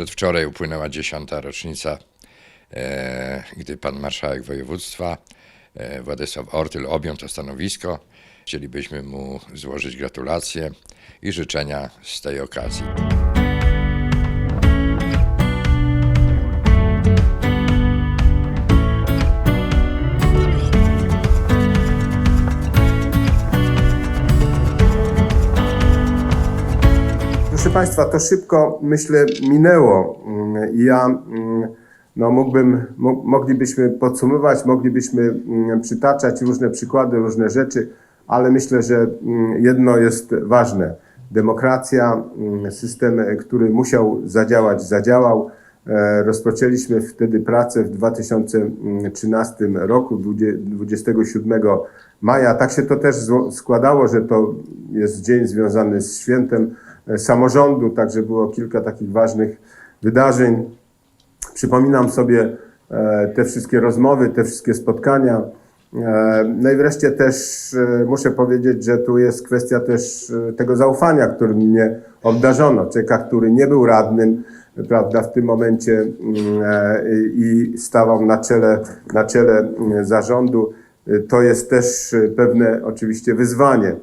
Przedwczoraj upłynęła dziesiąta rocznica, e, gdy pan marszałek województwa e, Władysław Ortyl objął to stanowisko. Chcielibyśmy mu złożyć gratulacje i życzenia z tej okazji. Proszę Państwa, to szybko, myślę, minęło. Mm, Ja mm, no, mógłbym, mo- moglibyśmy podsumować, moglibyśmy mm, przytaczać różne przykłady, różne rzeczy, ale myślę, że jedno jest ważne. Demokracja, system, e, który musiał zadziałać, zadziałał. E, Rozpoczęliśmy wtedy pracę w 2013 roku, 20 27 maja. Tak się to też składało, że to jest dzień związany z świętem samorządu, także było kilka takich ważnych wydarzeń. Przypominam sobie e, te wszystkie rozmowy, te wszystkie spotkania. E, No i wreszcie też e, muszę powiedzieć, że tu jest kwestia też e, tego zaufania, którym mnie obdarzono. Człowieka, który nie był radnym, prawda, w tym momencie mm, e, i stawał na czele, na czele zarządu. E, To jest też e, pewne oczywiście wyzwanie.